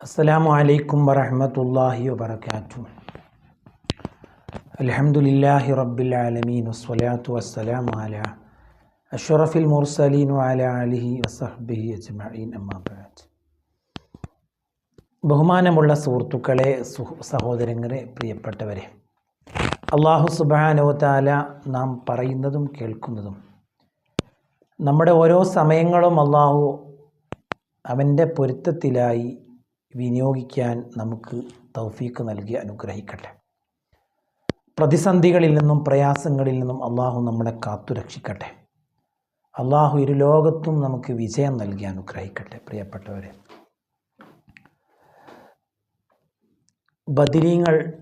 السلام عليكم ورحمة الله وبركاته الحمد لله رب العالمين والصلاة والسلام على أشرف المرسلين وعلى آله وصحبه أجمعين أما بعد ബഹുമാനമുള്ള സുഹൃത്തുക്കളെ സുഹ സഹോദരങ്ങളെ പ്രിയപ്പെട്ടവരെ അള്ളാഹു സുബാനോതാല നാം പറയുന്നതും കേൾക്കുന്നതും നമ്മുടെ ഓരോ സമയങ്ങളും അള്ളാഹു അവൻ്റെ പൊരുത്തത്തിലായി വിനിയോഗിക്കാൻ നമുക്ക് തൗഫീക്ക് നൽകി അനുഗ്രഹിക്കട്ടെ. പ്രതിസന്ധികളിൽ നിന്നും പ്രയാസങ്ങളിൽ നിന്നും അള്ളാഹു നമ്മളെ കാത്തു രക്ഷിക്കട്ടെ. അള്ളാഹു ഇരു ലോകത്തും നമുക്ക് വിജയം നൽകി അനുഗ്രഹിക്കട്ടെ. പ്രിയപ്പെട്ടവരെ ബദിരീങ്ങൾ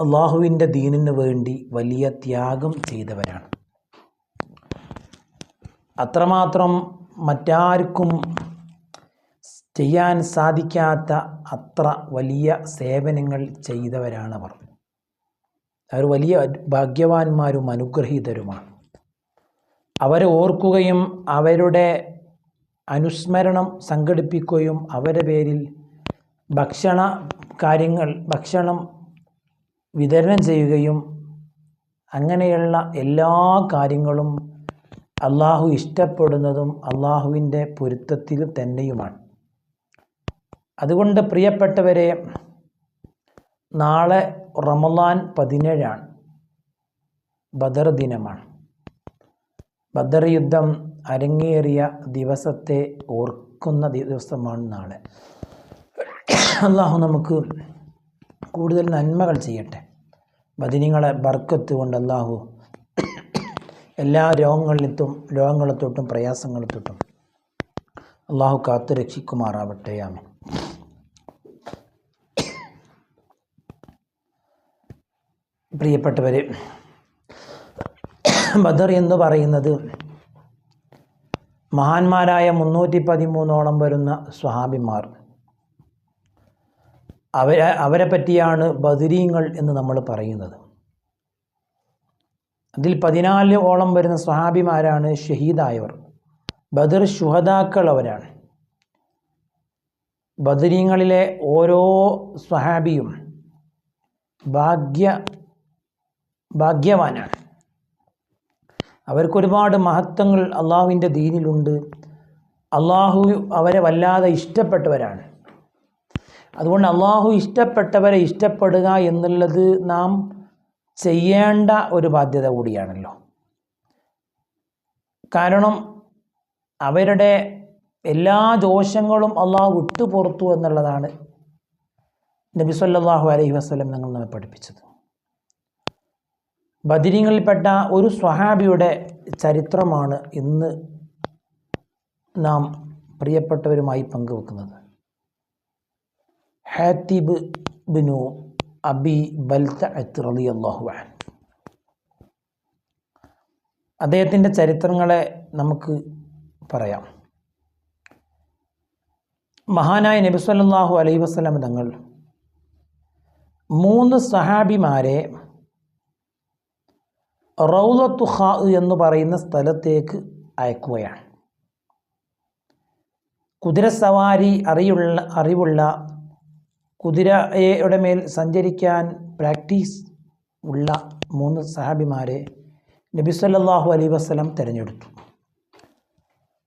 അള്ളാഹുവിന്റെ ദീനിന് വേണ്ടി വലിയ ത്യാഗം ചെയ്തവരാണ്. അത്രമാത്രം മറ്റാർക്കും ചെയ്യാൻ സാധിക്കാത്ത അത്ര വലിയ സേവനങ്ങൾ ചെയ്തവരാണ് അവർ. അവർ വലിയ ഭാഗ്യവാന്മാരും അനുഗ്രഹീതരുമാണ്. അവരെ ഓർക്കുകയും അവരുടെ അനുസ്മരണം സംഘടിപ്പിക്കുകയും അവരുടെ പേരിൽ ഭക്ഷണ കാര്യങ്ങൾ ഭക്ഷണം വിതരണം ചെയ്യുകയും അങ്ങനെയുള്ള എല്ലാ കാര്യങ്ങളും അള്ളാഹു ഇഷ്ടപ്പെടുന്നതും അള്ളാഹുവിന്റെ പൊരുത്തത്തിൽ തന്നെയുമാണ്. അതുകൊണ്ട് പ്രിയപ്പെട്ടവരെ നാളെ റമലാൻ പതിനേഴാണ്. ബദർ ദിനമാണ്. ബദർ യുദ്ധം അരങ്ങേറിയ ദിവസത്തെ ഓർക്കുന്ന ദിവസമാണ് നാളെ. അള്ളാഹു നമുക്ക് കൂടുതൽ നന്മകൾ ചെയ്യട്ടെ. ബദിനിങ്ങളെ ബർക്കത്ത് കൊണ്ട് അള്ളാഹു എല്ലാ രോഗങ്ങളിലെത്തും രോഗങ്ങളെ തൊട്ടും പ്രയാസങ്ങളെ തൊട്ടും അള്ളാഹു കാത്തു രക്ഷിക്കുമാറാവട്ടെ ആമൻ. പ്രിയപ്പെട്ടവരെ ബദർ എന്ന് പറയുന്നത് മഹാന്മാരായ മുന്നൂറ്റി പതിമൂന്നോളം വരുന്ന സ്വഹാബിമാർ. അവരെ അവരെ പറ്റിയാണ് ബദരീങ്ങൾ എന്ന് നമ്മൾ പറയുന്നത്. അതിൽ പതിനാല് ഓളം വരുന്ന സ്വഹാബിമാരാണ് ഷഹീദായവർ. ബദർ ശുഹദാക്കൾ അവരാണ്. ബദരീങ്ങളിലെ ഓരോ സ്വഹാബിയും ഭാഗ്യ ഭാഗ്യവാനാണ്. അവർക്ക് ഒരുപാട് മഹത്വങ്ങൾ അള്ളാഹുവിന്റെ ദീനിലുണ്ട്. അള്ളാഹു അവരെ വല്ലാതെ ഇഷ്ടപ്പെട്ടവരാണ്. അതുകൊണ്ട് അള്ളാഹു ഇഷ്ടപ്പെട്ടവരെ ഇഷ്ടപ്പെടുക എന്നുള്ളത് നാം ചെയ്യേണ്ട ഒരു ബാധ്യത കൂടിയാണല്ലോ. കാരണം അവരുടെ എല്ലാ ദോഷങ്ങളും അള്ളാഹു വിട്ടുപുറത്തു എന്നുള്ളതാണ് നബിസ്വല്ലാഹു അലൈഹി വസ്ലം ഞങ്ങൾ നമ്മെ പഠിപ്പിച്ചത്. ബദിരിങ്ങളിൽപ്പെട്ട ഒരു സ്വഹാബിയുടെ ചരിത്രമാണ് ഇന്ന് നാം പ്രിയപ്പെട്ടവരുമായി പങ്കുവെക്കുന്നത്. ഹാത്തിബ് ബിനു അബി ബൽത്ത റലി അള്ളാഹു അൻ അദ്ദേഹത്തിന്റെ ചരിത്രങ്ങളെ നമുക്ക് പറയാം. മഹാനായ നബി സല്ലല്ലാഹു അലൈഹി വസല്ലം തങ്ങൾ മൂന്ന് സഹാബിമാരെ റൗലത്തു ഖാ എന്ന് പറയുന്ന സ്ഥലത്തേക്ക് അയക്കുകയാണ്. കുതിരസവാരി അറിയുള്ള അറിവുള്ള കുതിരയുടെ മേൽ സഞ്ചരിക്കാൻ പ്രാക്ടീസ് ഉള്ള മൂന്ന് സഹാബിമാരെ നബി സല്ലല്ലാഹു അലൈഹി വസല്ലം തിരഞ്ഞെടുത്തു.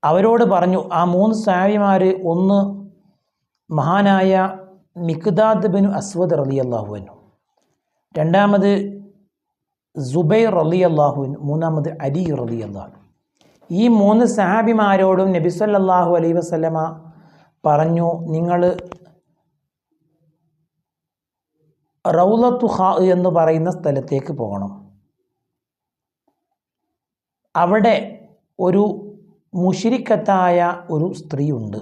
അവരോട് പറഞ്ഞു ആ മൂന്ന് സഹാബിമാർ ഒന്ന് മഹാനായ മിഖ്ദാദ് ബിൻ അസ്വദ് റലി അള്ളാഹുവിനു രണ്ടാമത് സുബൈർ റലി അള്ളാഹുവിൻ മൂന്നാമത് അലി റലി അള്ളാഹു ഈ മൂന്ന് സഹാബിമാരോടും നബി സല്ലാഹു അലൈ വസ്ലമ പറഞ്ഞു നിങ്ങൾ റൗലത്തു ഹാ എന്ന് പറയുന്ന സ്ഥലത്തേക്ക് പോകണം. അവിടെ ഒരു മുഷിരിക്കത്തായ ഒരു സ്ത്രീയുണ്ട്.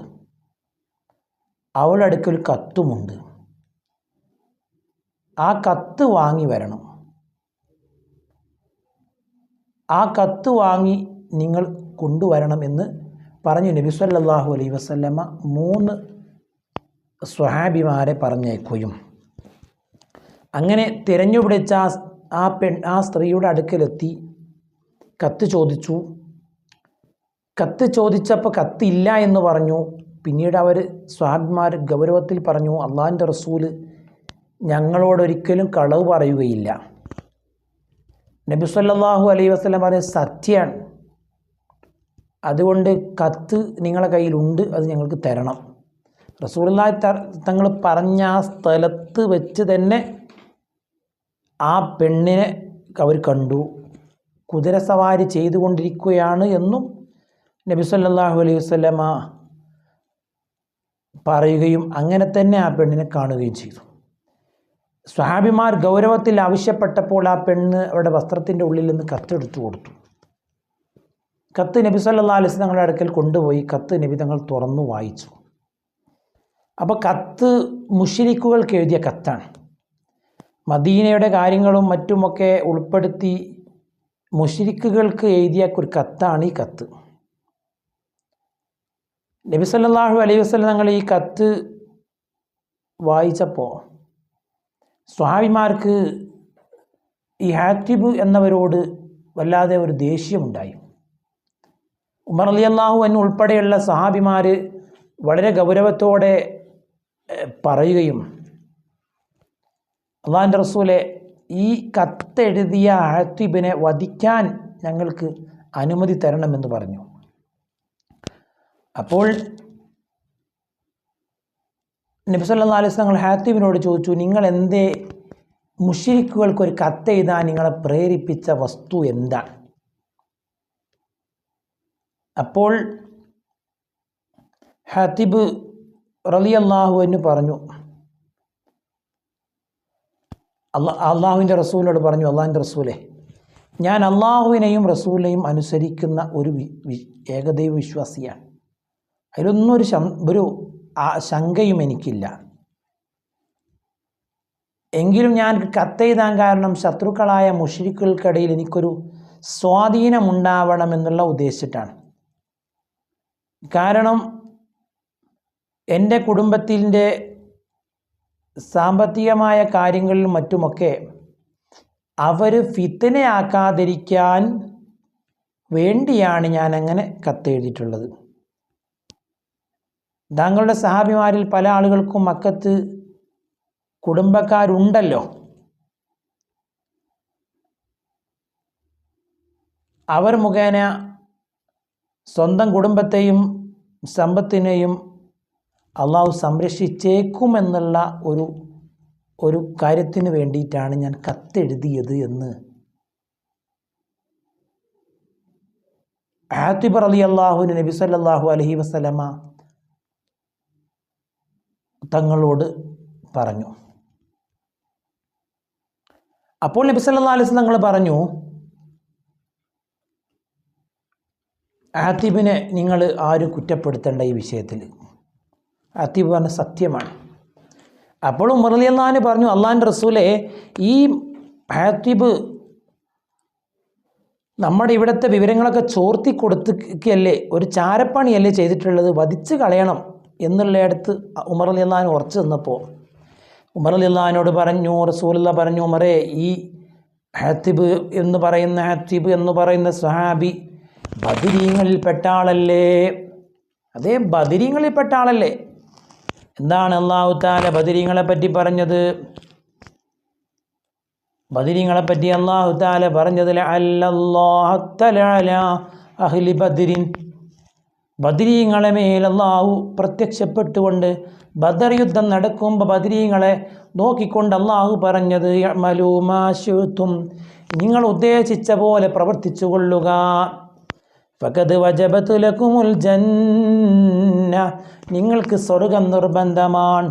അവളുടെ അടുക്കൽ കത്തുമുണ്ട്. ആ കത്ത് വാങ്ങി വരണം. ആ കത്ത് വാങ്ങി നിങ്ങൾ കൊണ്ടുവരണം എന്ന് പറഞ്ഞു നബി സല്ലാഹു അലൈഹി വസല്ലമ മൂന്ന് സ്വഹാബിമാരെ പറഞ്ഞേക്കുകയും. അങ്ങനെ തിരഞ്ഞുപിടിച്ച ആ പെൺ ആ സ്ത്രീയുടെ അടുക്കലെത്തി കത്ത് ചോദിച്ചു. കത്ത് ചോദിച്ചപ്പോൾ കത്തില്ല എന്ന് പറഞ്ഞു. പിന്നീട് അവർ സ്വാഭിമാർ ഗൗരവത്തിൽ പറഞ്ഞു അള്ളാഹിന്റെ റസൂൽ ഞങ്ങളോടൊരിക്കലും കളവ് പറയുകയില്ല. നബി സല്ലാഹു അലൈ വസ്ലം പറഞ്ഞ സത്യമാണ് അതുകൊണ്ട് കത്ത് നിങ്ങളെ കയ്യിലുണ്ട് അത് ഞങ്ങൾക്ക് തരണം. റസൂലുള്ളാഹി തങ്ങൾ പറഞ്ഞ ആ സ്ഥലത്ത് വെച്ച് തന്നെ ആ പെണ്ണിനെ അവർ കണ്ടു. കുതിരസവാരി ചെയ്തുകൊണ്ടിരിക്കുകയാണ് എന്നും നബി സല്ലാഹു അലൈഹി വസ്ലമ പറയുകയും അങ്ങനെ തന്നെ ആ പെണ്ണിനെ കാണുകയും ചെയ്തു. സ്വഹാബിമാർ ഗൗരവത്തിൽ ആവശ്യപ്പെട്ടപ്പോൾ ആ പെണ്ണ് അവരുടെ വസ്ത്രത്തിന്റെ ഉള്ളിൽ നിന്ന് കത്തെടുത്തു കൊടുത്തു. കത്ത് നബി സല്ലാ വസല്ലം തങ്ങളുടെ അടുക്കൽ കൊണ്ടുപോയി. കത്ത് നബി തങ്ങൾ തുറന്നു വായിച്ചു. അപ്പോൾ കത്ത് മുഷിരിക്കുകൾക്ക് എഴുതിയ കത്താണ്. മദീനയുടെ കാര്യങ്ങളും മറ്റുമൊക്കെ ഉൾപ്പെടുത്തി മുഷിരിക്കുകൾക്ക് എഴുതിയ ഒരു കത്താണ് ഈ കത്ത്. നബി സല്ലല്ലാഹു അലൈഹി തങ്ങൾ ഈ കത്ത് വായിച്ചപ്പോൾ സ്വാമിമാർക്ക് ഈ ഹാറ്റിബ് എന്നവരോട് വല്ലാതെ ഒരു ദേഷ്യമുണ്ടായി. ഉമർ അലി അള്ളാഹു എന്ന ഉൾപ്പെടെയുള്ള സഹാബിമാർ വളരെ ഗൗരവത്തോടെ പറയുകയും അള്ളാഹിന്റെ റസൂലെ ഈ കത്തെഴുതിയ ആത്തിബിനെ വധിക്കാൻ ഞങ്ങൾക്ക് അനുമതി തരണമെന്ന് പറഞ്ഞു. അപ്പോൾ നബിസല്ലാ അലൈഹി തങ്ങൾ ഹാത്തിബിനോട് ചോദിച്ചു നിങ്ങൾ എന്തേ മുഷിരിക്കുകൾക്ക് ഒരു കത്തെഴുതാൻ നിങ്ങളെ പ്രേരിപ്പിച്ച വസ്തു എന്താണ് അപ്പോൾ ഹാത്തിബ് റലി അള്ളാഹു എന്ന് പറഞ്ഞു അള്ളാ അള്ളാഹുവിന്റെ റസൂലിനോട് പറഞ്ഞു അള്ളാഹിന്റെ റസൂലെ ഞാൻ അള്ളാഹുവിനെയും റസൂലിനെയും അനുസരിക്കുന്ന ഒരു ഏകദൈവ വിശ്വാസിയാണ് അതിലൊന്നും ഒരു ഒരു ആ ശങ്കയും എനിക്കില്ല. എങ്കിലും ഞാൻ കത്തെഴുതാൻ കാരണം ശത്രുക്കളായ മുഷിരിക്കുകൾക്കിടയിൽ എനിക്കൊരു സ്വാധീനമുണ്ടാവണമെന്നുള്ള ഉദ്ദേശിച്ചിട്ടാണ്. കാരണം എന്റെ കുടുംബത്തിന്റെ സാമ്പത്തികമായ കാര്യങ്ങളിലും മറ്റുമൊക്കെ അവർ ഫിത്തനെ ആക്കാതിരിക്കാൻ വേണ്ടിയാണ് ഞാൻ അങ്ങനെ കത്തെഴുതിയിട്ടുള്ളത്. താങ്കളുടെ സഹാബിമാരിൽ പല ആളുകൾക്കും മക്കത്ത് കുടുംബക്കാരുണ്ടല്ലോ. അവർ മുഖേന സ്വന്തം കുടുംബത്തെയും സമ്പത്തിനെയും അള്ളാഹു സംരക്ഷിച്ചേക്കുമെന്നുള്ള ഒരു ഒരു കാര്യത്തിന് വേണ്ടിയിട്ടാണ് ഞാൻ കത്തെഴുതിയത് എന്ന്. ആത്തിബർ അലി അള്ളാഹു നബി സല്ലല്ലാഹു അലൈഹി വസല്ലമ തങ്ങളോട് പറഞ്ഞു. അപ്പോൾ നബി അലൈഹി തങ്ങൾ പറഞ്ഞു ആത്തിബിനെ നിങ്ങൾ ആരും കുറ്റപ്പെടുത്തേണ്ട ഈ വിഷയത്തിൽ? ആത്തിബ് പറഞ്ഞ സത്യമാണ്. അപ്പോൾ മുറലി അള്ളഹാന് പറഞ്ഞു അള്ളാഹിന്റെ റസൂലെ ഈ ആത്തിബ് നമ്മുടെ ഇവിടുത്തെ വിവരങ്ങളൊക്കെ ചോർത്തി കൊടുത്തുക്കല്ലേ ഒരു ചാരപ്പണിയല്ലേ ചെയ്തിട്ടുള്ളത്? വധിച്ച് കളയണം. എന്നുള്ളയിടത്ത് ഉമർ അലി അള്ളഹാൻ ഉറച്ചു നിന്നപ്പോൾ ഉമർ അലി അള്ളഹാനോട് പറഞ്ഞു റസൂലുള്ള പറഞ്ഞു ഉമറേ ഈ ഹാത്തിബ് എന്ന് പറയുന്ന ഹാത്തിബ് എന്ന് പറയുന്ന സ്വഹാബി ബദിരീങ്ങളിൽപ്പെട്ട ആളല്ലേ? അതേ ബദിരീങ്ങളിൽപ്പെട്ട ആളല്ലേ? എന്താണ് അള്ളാഹു താല ബദിരീങ്ങളെ പറ്റി പറഞ്ഞത് ബദിരീങ്ങളെ പറ്റി അള്ളാഹു താല പറഞ്ഞതിൽ അഹ്ലി ബദിരിൻ. ബദരീങ്ങളെ മേൽ പ്രത്യക്ഷപ്പെട്ടുകൊണ്ട് ബദർ യുദ്ധം നടക്കുമ്പോൾ ബദരീങ്ങളെ നോക്കിക്കൊണ്ട് അള്ളാഹു പറഞ്ഞത് മലൂമാശുത്തും നിങ്ങൾ ഉദ്ദേശിച്ച പോലെ പ്രവർത്തിച്ചു കൊള്ളുക. ഫകത് വജബത്തുലക്കുമുൽ ജന്ന. നിങ്ങൾക്ക് സ്വർഗം നിർബന്ധമാണ്.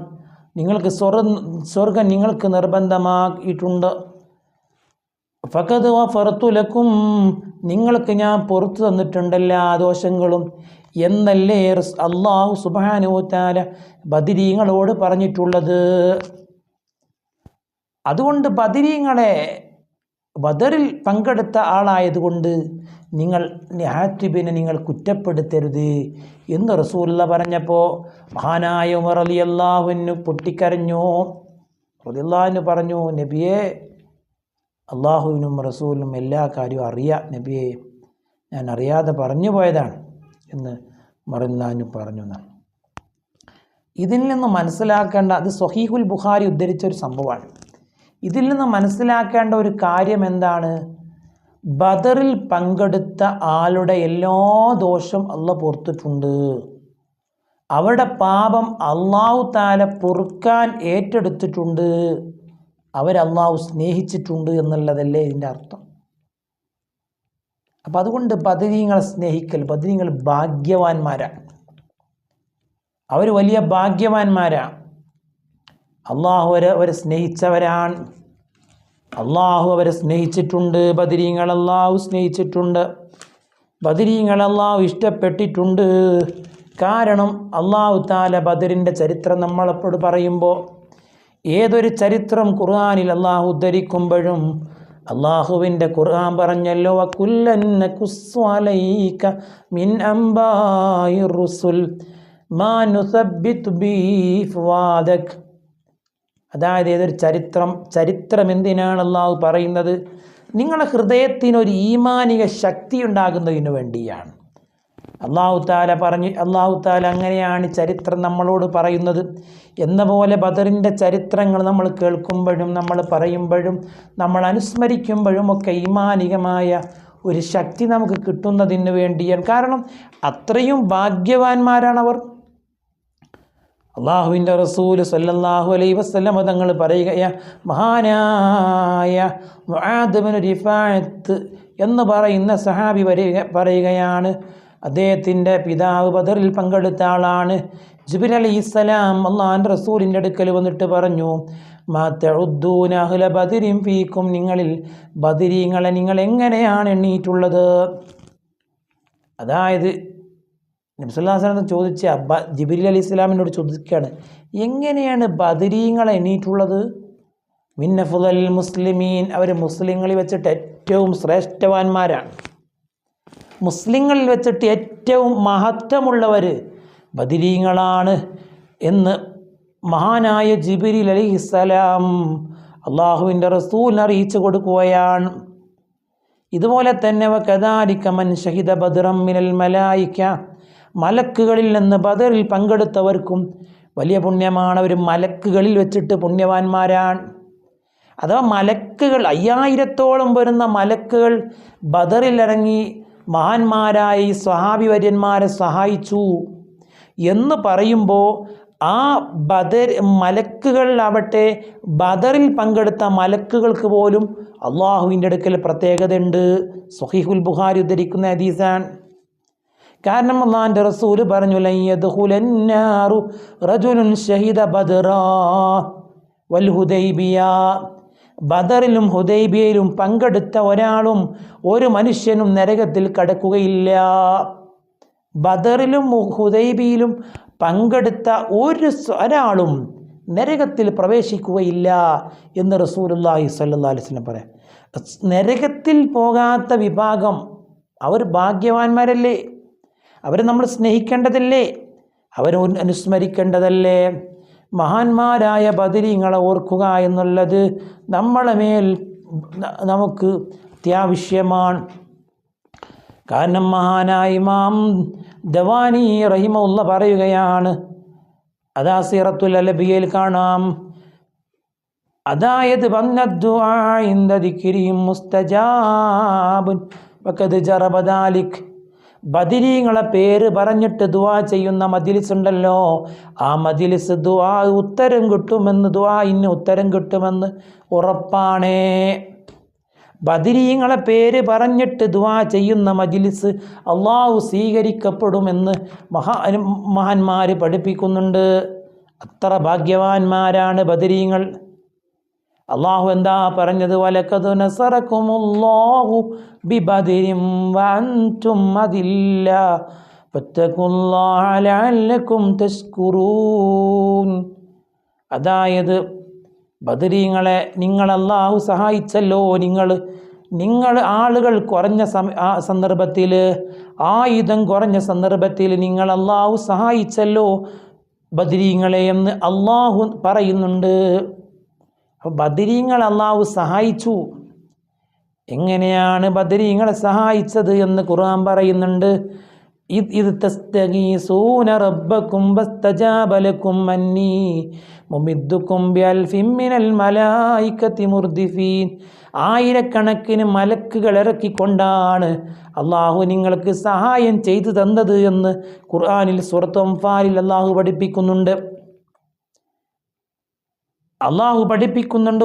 നിങ്ങൾക്ക് സ്വർ സ്വർഗം നിങ്ങൾക്ക് നിർബന്ധമാക്കിയിട്ടുണ്ട് ഫകത് ഫറത്തുലക്കും നിങ്ങൾക്ക് ഞാൻ പുറത്തു തന്നിട്ടുണ്ട് എല്ലാ ദോഷങ്ങളും. എന്നല്ലേ അള്ളാഹു സുബാനുത്താല ബദിരീങ്ങളോട് പറഞ്ഞിട്ടുള്ളത്? അതുകൊണ്ട് ബദിരീങ്ങളെ ബദറിൽ പങ്കെടുത്ത ആളായതുകൊണ്ട് നിങ്ങൾ ഹാറ്റിബിനെ നിങ്ങൾ കുറ്റപ്പെടുത്തരുത് എന്ന് റസൂല്ല പറഞ്ഞപ്പോൾ മഹാനായ ഉമർ അലി അള്ളാഹുവിന് പൊട്ടിക്കരഞ്ഞു. റലിയല്ലാഹുവിന് പറഞ്ഞു നബിയെ അള്ളാഹുവിനും റസൂലിനും എല്ലാ കാര്യവും അറിയാം നബിയെ. ഞാൻ അറിയാതെ പറഞ്ഞു പോയതാണ്. എന്ന് മറല്ലാഹു പറഞ്ഞു. എന്നാണ് ഇതിൽ നിന്ന് മനസ്സിലാക്കേണ്ട അത് സൊഹീഹുൽ ബുഖാരി ഉദ്ധരിച്ച ഒരു സംഭവമാണ്. ഇതിൽ നിന്ന് മനസ്സിലാക്കേണ്ട ഒരു കാര്യം എന്താണ്? ബദറിൽ പങ്കെടുത്ത ആളുടെ എല്ലാ ദോഷം അല്ല പുറത്തിട്ടുണ്ട്. അവരുടെ പാപം അള്ളാഹു താല പൊറുക്കാൻ ഏറ്റെടുത്തിട്ടുണ്ട്. അവരല്ലാഹു സ്നേഹിച്ചിട്ടുണ്ട് എന്നുള്ളതല്ലേ ഇതിന്റെ അർത്ഥം? അപ്പം അതുകൊണ്ട് ബദരീങ്ങളെ സ്നേഹിക്കൽ ബദരീങ്ങൾ ഭാഗ്യവാന്മാരാണ്. അവർ വലിയ ഭാഗ്യവാന്മാരാണ് അള്ളാഹു അവരെ അവരെ സ്നേഹിച്ചവരാണ്. അള്ളാഹു അവരെ സ്നേഹിച്ചിട്ടുണ്ട് ബദരീങ്ങൾ അള്ളാഹു സ്നേഹിച്ചിട്ടുണ്ട്. ബദരീങ്ങൾ അള്ളാഹു ഇഷ്ടപ്പെട്ടിട്ടുണ്ട്. കാരണം അള്ളാഹു താല ബദറിന്റെ ചരിത്രം നമ്മളെപ്പോഴും പറയുമ്പോൾ ഏതൊരു ചരിത്രം ഖുർആാനിൽ അള്ളാഹു ഉദ്ധരിക്കുമ്പോഴും അള്ളാഹുവിന്റെ ഖുർആൻ പറഞ്ഞല്ലോ മിൻ അതായത് ഏതൊരു ചരിത്രം ചരിത്രം എന്തിനാണ് അള്ളാഹു പറയുന്നത്? നിങ്ങളുടെ ഹൃദയത്തിനൊരു ഈമാനിക ശക്തി ഉണ്ടാകുന്നതിന് വേണ്ടിയാണ്. അള്ളാഹു താല പറഞ്ഞ് അള്ളാഹു താല അങ്ങനെയാണ് ചരിത്രം നമ്മളോട് പറയുന്നത്. എന്ന പോലെ ബദറിന്റെ ചരിത്രങ്ങൾ നമ്മൾ കേൾക്കുമ്പോഴും നമ്മൾ പറയുമ്പോഴും നമ്മൾ അനുസ്മരിക്കുമ്പോഴും ഒക്കെ ഈമാനികമായ ഒരു ശക്തി നമുക്ക് കിട്ടുന്നതിന് വേണ്ടിയാണ്. കാരണം അത്രയും ഭാഗ്യവാന്മാരാണ് അവർ. അള്ളാഹുവിന്റെ റസൂൽ സല്ലല്ലാഹു അലൈ വസ്ലമ തങ്ങൾ പറയുക മഹാനായ മുആദബിന് റിഫായത്ത് എന്ന് പറയുന്ന സഹാബി വരിക പറയുകയാണ് അദ്ദേഹത്തിന്റെ പിതാവ് ബദറിൽ പങ്കെടുത്ത ആളാണ്. ജിബിൽ അലി ഇസ്സലാം അള്ളാൻ റസൂലിന്റെ അടുക്കൽ വന്നിട്ട് പറഞ്ഞു മാത്തൂനഹുല ബദിരിം ഫീക്കും. നിങ്ങളിൽ ബദിരീങ്ങളെ നിങ്ങൾ എങ്ങനെയാണ് എണ്ണീറ്റുള്ളത്? അതായത് നബ്സുല്ലാസ്ലാം ചോദിച്ച അബ്ബ ജിബിലി അലി ഇസ്ലാമിനോട് ചോദിക്കുകയാണ് എങ്ങനെയാണ് ബദരീങ്ങളെ എണ്ണീറ്റുള്ളത്? മിന്നഫുദൽ മുസ്ലിമീൻ അവർ മുസ്ലിങ്ങളിൽ വെച്ചിട്ട് ഏറ്റവും ശ്രേഷ്ഠവാന്മാരാണ്. മുസ്ലിങ്ങളിൽ വെച്ചിട്ട് ഏറ്റവും മഹത്വമുള്ളവർ ബദിരീങ്ങളാണ് എന്ന് മഹാനായ ജിബിരിൽ അലിഹിസ്സലാം അള്ളാഹുവിന്റെ റസൂലിന് അറിയിച്ചു കൊടുക്കുകയാണ്. ഇതുപോലെ തന്നെ കദാലിക്കമൻ ഷഹിദ ബദ്രം മിനൽ മലായിക്ക. മലക്കുകളിൽ നിന്ന് ബദറിൽ പങ്കെടുത്തവർക്കും വലിയ പുണ്യമാണ്. അവർ മലക്കുകളിൽ വെച്ചിട്ട് പുണ്യവാന്മാരാണ്. അഥവാ മലക്കുകൾ അയ്യായിരത്തോളം വരുന്ന മലക്കുകൾ ബദറിലിറങ്ങി മഹാന്മാരായ ഈ സ്വഹാബി വര്യന്മാരെ സഹായിച്ചു എന്ന് പറയുമ്പോൾ ആ ബദർ മലക്കുകളിലാവട്ടെ ബദറിൽ പങ്കെടുത്ത മലക്കുകൾക്ക് പോലും അള്ളാഹുവിന്റെ അടുക്കൽ പ്രത്യേകതയുണ്ട്. സൊഹീഹുൽ ബുഖാരി ഉദ്ധരിക്കുന്ന ഹദീസാണ്. കാരണം അള്ളാഹിന്റെ റസൂൽ പറഞ്ഞു റജുലുൻ ഷഹിദ ബദറാ വൽ ഹുദൈബിയ. ബദറിലും ഹുദൈബിയയിലും പങ്കെടുത്ത ഒരാളും ഒരു മനുഷ്യനും നരകത്തിൽ കടക്കുകയില്ല. ബദറിലും ഹുദൈബിയിലും പങ്കെടുത്ത ഒരു ഒരാളും നരകത്തിൽ പ്രവേശിക്കുകയില്ല എന്ന് റസൂലുള്ളാഹി സ്വല്ലല്ലാഹി അലൈഹി വസല്ലം പറയാം. നരകത്തിൽ പോകാത്ത വിഭാഗം അവർ ഭാഗ്യവാന്മാരല്ലേ? അവരെ നമ്മൾ സ്നേഹിക്കേണ്ടതല്ലേ? അവരെ അനുസ്മരിക്കേണ്ടതല്ലേ? മഹാന്മാരായ ബദരീങ്ങളെ ഓർക്കുക എന്നുള്ളത് നമ്മളെ മേൽ നമുക്ക് അത്യാവശ്യമാണ്. കാരണം മഹാനായ ഇമാം ദവാനി റഹിമുള്ള പറയുകയാണ് അതാ സീറത്തുൽ അലബിയയിൽ കാണാം. അതായത് വന്നദ്വാഇന്ദിരിയും മുസ്തജാബുൻ വക്കത് ജറബദാലിക് ബദിരീങ്ങളെ പേര് പറഞ്ഞിട്ട് ദുവാ ചെയ്യുന്ന മജിലിസ് ഉണ്ടല്ലോ ആ മജിലിസ് ദുവാ ഉത്തരം കിട്ടുമെന്ന് ദുവാ ഇന്ന് ഉത്തരം കിട്ടുമെന്ന് ഉറപ്പാണേ. ബദിരീങ്ങളെ പേര് പറഞ്ഞിട്ട് ദുവാ ചെയ്യുന്ന മജിലിസ് അള്ളാഹു സ്വീകരിക്കപ്പെടുമെന്ന് മഹാ മഹാന്മാർ പഠിപ്പിക്കുന്നുണ്ട്. അത്ര ഭാഗ്യവാന്മാരാണ് ബദിരീങ്ങൾ അള്ളാഹു എന്താ പറഞ്ഞത്? വലക്കതു നസറക്കുമുല്ലാഹു തഷ്കുറൂൻ അതായത് ബദരീങ്ങളെ നിങ്ങൾ അള്ളാഹു സഹായിച്ചല്ലോ നിങ്ങൾ നിങ്ങൾ ആളുകൾ കുറഞ്ഞ സന്ദർഭത്തിൽ ആയുധം കുറഞ്ഞ സന്ദർഭത്തിൽ നിങ്ങൾ അള്ളാഹു സഹായിച്ചല്ലോ ബദരീങ്ങളെ എന്ന് അള്ളാഹു പറയുന്നുണ്ട്. അപ്പോൾ ബദരീങ്ങൾ അള്ളാഹു സഹായിച്ചു. എങ്ങനെയാണ് ബദരീങ്ങളെ സഹായിച്ചത് എന്ന് ഖുർആൻ പറയുന്നുണ്ട്. മുർദിഫീൻ. ആയിരക്കണക്കിന് മലക്കുകൾ ഇറക്കിക്കൊണ്ടാണ് അള്ളാഹു നിങ്ങൾക്ക് സഹായം ചെയ്തു തന്നത് എന്ന് ഖുർആാനിൽ സുറത്തും ഫാലിൽ അള്ളാഹു പഠിപ്പിക്കുന്നുണ്ട്. അള്ളാഹു പഠിപ്പിക്കുന്നുണ്ട്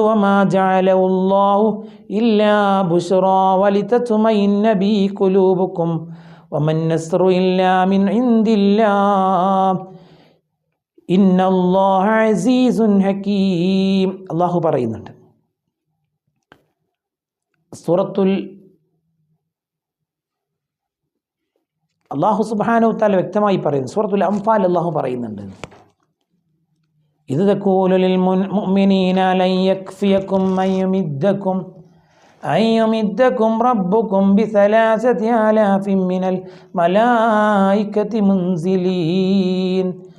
അള്ളാഹു പറയുന്നുണ്ട്. സൂറത്തുൽ അള്ളാഹു സുബ്ഹാനഹു തആല വ്യക്തമായി പറയുന്നു സൂറത്തുൽ അംഫാൽ അള്ളാഹു പറയുന്നുണ്ട്. إذ تقول للمؤمنين لن يكفيكم أن يمدكم أن يمدكم ربكم بثلاثة آلاف من الملائكة منزلين.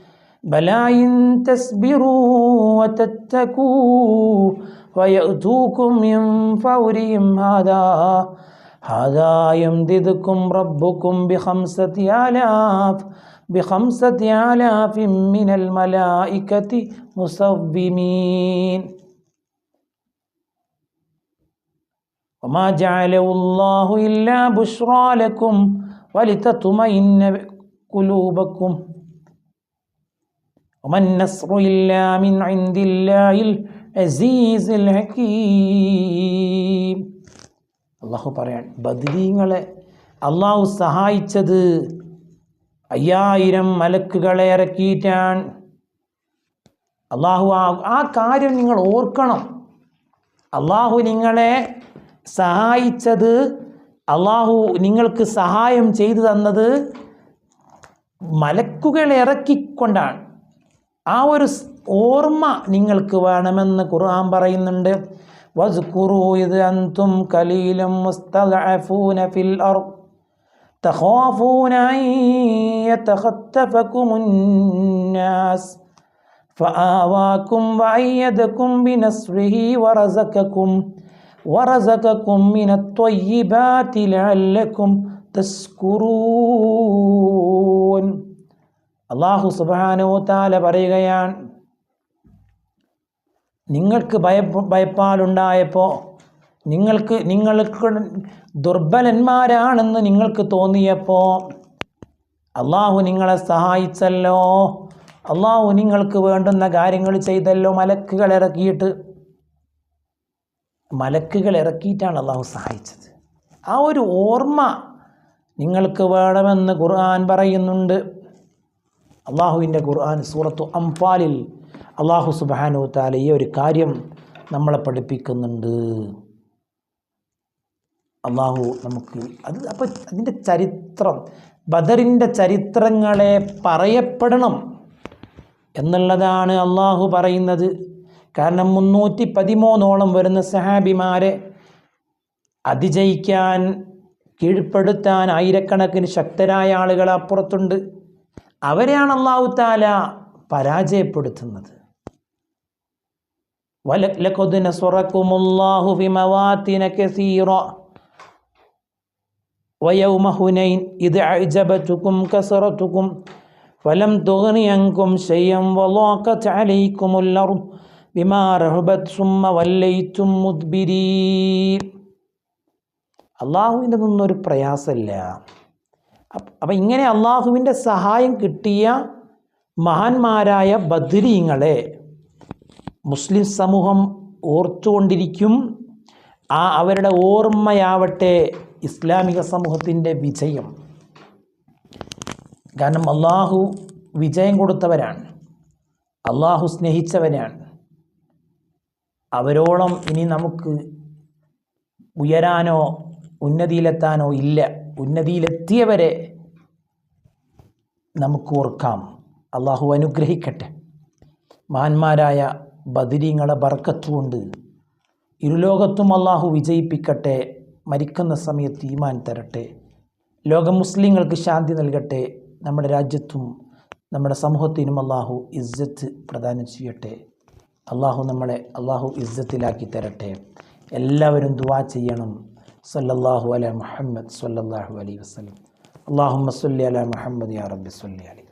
بلى إن تصبروا وتتقوا ويأتوكم من فورهم هذا هذا يمددكم ربكم بخمسة آلاف بخمسة آلاف من الملائكة مسومين وما جعله الله إلا بشرى لكم ولتطمئن قلوبكم وما النصر إلا من عند الله العزيز الحكيم അള്ളാഹു പറയാൻ ബദരീങ്ങളെ അള്ളാഹു സഹായിച്ചത് അയ്യായിരം മലക്കുകളെ ഇറക്കിയിട്ടാണ്. അള്ളാഹു ആ കാര്യം നിങ്ങൾ ഓർക്കണം. അള്ളാഹു നിങ്ങളെ സഹായിച്ചത് അള്ളാഹു നിങ്ങൾക്ക് സഹായം ചെയ്തു തന്നത് മലക്കുകളെ ഇറക്കിക്കൊണ്ടാണ്. ആ ഒരു ഓർമ്മ നിങ്ങൾക്ക് വേണമെന്ന് ഖുർആൻ പറയുന്നുണ്ട്. വസ്കുറു ഇത് അന്തും കലീലം മുസ്തഫൂനഫിൽ تخافون أن يتخطفكم الناس فآواكم وأيدكم بنصره ورزقكم ورزقكم من الطيبات لعلكم تشكرون അള്ളാഹു സുബാനോ താല പറയുകയാണ് നിങ്ങൾക്ക് ഭയ ഭയപ്പാടുണ്ടായപ്പോൾ നിങ്ങൾക്ക് നിങ്ങൾക്ക് ദുർബലന്മാരാണെന്ന് നിങ്ങൾക്ക് തോന്നിയപ്പോൾ അള്ളാഹു നിങ്ങളെ സഹായിച്ചല്ലോ. അള്ളാഹു നിങ്ങൾക്ക് വേണ്ടുന്ന കാര്യങ്ങൾ ചെയ്തല്ലോ. മലക്കുകൾ ഇറക്കിയിട്ട് മലക്കുകൾ ഇറക്കിയിട്ടാണ് അള്ളാഹു സഹായിച്ചത്. ആ ഒരു ഓർമ്മ നിങ്ങൾക്ക് വേണമെന്ന് ഖുർആൻ പറയുന്നുണ്ട്. അള്ളാഹുവിന്റെ ഖുർആൻ സൂറത്തു അംഫാലിൽ അള്ളാഹു സുബാനു താല ഈ ഒരു കാര്യം നമ്മളെ പഠിപ്പിക്കുന്നുണ്ട്. അള്ളാഹു നമുക്ക് അത് അപ്പോൾ അതിന്റെ ചരിത്രം ബദറിന്റെ ചരിത്രങ്ങളെ പറയപ്പെടണം എന്നുള്ളതാണ് അള്ളാഹു പറയുന്നത്. കാരണം മുന്നൂറ്റി പതിമൂന്നോളം വരുന്ന സഹാബിമാരെ അതിജയിക്കാൻ കീഴ്പ്പെടുത്താൻ ആയിരക്കണക്കിന് ശക്തരായ ആളുകൾ അപ്പുറത്തുണ്ട്. അവരെയാണ് അള്ളാഹു താല പരാജയപ്പെടുത്തുന്നത്. വലക്കൊതിന് സുറക്കുമുല്ലാഹു വിമവാത്തിന ويوم هنين إذ أعجبتكم كثرتكم فلم تغن عنكم شيئا وضاقت عليكم الأرض بما رهبت ثم وليتم مدبرين അള്ളാഹുവിൻ്റെ നിന്നൊരു പ്രയാസമില്ല അപ്പം ഇങ്ങനെ അള്ളാഹുവിൻ്റെ സഹായം കിട്ടിയ മഹാന്മാരായ ബദ്രീങ്ങളെ മുസ്ലിം സമൂഹം ഓർത്തുകൊണ്ടിരിക്കും ആ അവരുടെ ഓർമ്മയാവട്ടെ ഇസ്ലാമിക സമൂഹത്തിന്റെ വിജയം. കാരണം അള്ളാഹു വിജയം കൊടുത്തവരാണ്. അള്ളാഹു സ്നേഹിച്ചവരാണ് അവരോളം ഇനി നമുക്ക് ഉയരാനോ ഉന്നതിയിലെത്താനോ ഇല്ല. ഉന്നതിയിലെത്തിയവരെ നമുക്ക് ഓർക്കാം. അള്ളാഹു അനുഗ്രഹിക്കട്ടെ. മഹാന്മാരായ ബദിരിങ്ങളെ ബർക്കത്തുകൊണ്ട് ഇരുലോകത്തും അള്ളാഹു വിജയിപ്പിക്കട്ടെ മരിക്കുന്ന സമയത്ത് ഈമാൻ തരട്ടെ. ലോക മുസ്ലിങ്ങൾക്ക് ശാന്തി നൽകട്ടെ. നമ്മുടെ രാജ്യത്തും നമ്മുടെ സമൂഹത്തിനും അള്ളാഹു ഇസ്സത്ത് പ്രദാനം ചെയ്യട്ടെ. അള്ളാഹു നമ്മളെ അള്ളാഹു ഇസ്സത്തിലാക്കി തരട്ടെ. എല്ലാവരും ദുവാ ചെയ്യണം. സല്ലല്ലാഹു അല മുഹമ്മദ് സല്ലല്ലാഹു അലൈഹി വസല്ലം. അള്ളാഹുമ്മ സല്ലി അല മുഹമ്മദ് യാ റബ്ബി സല്ലി അലി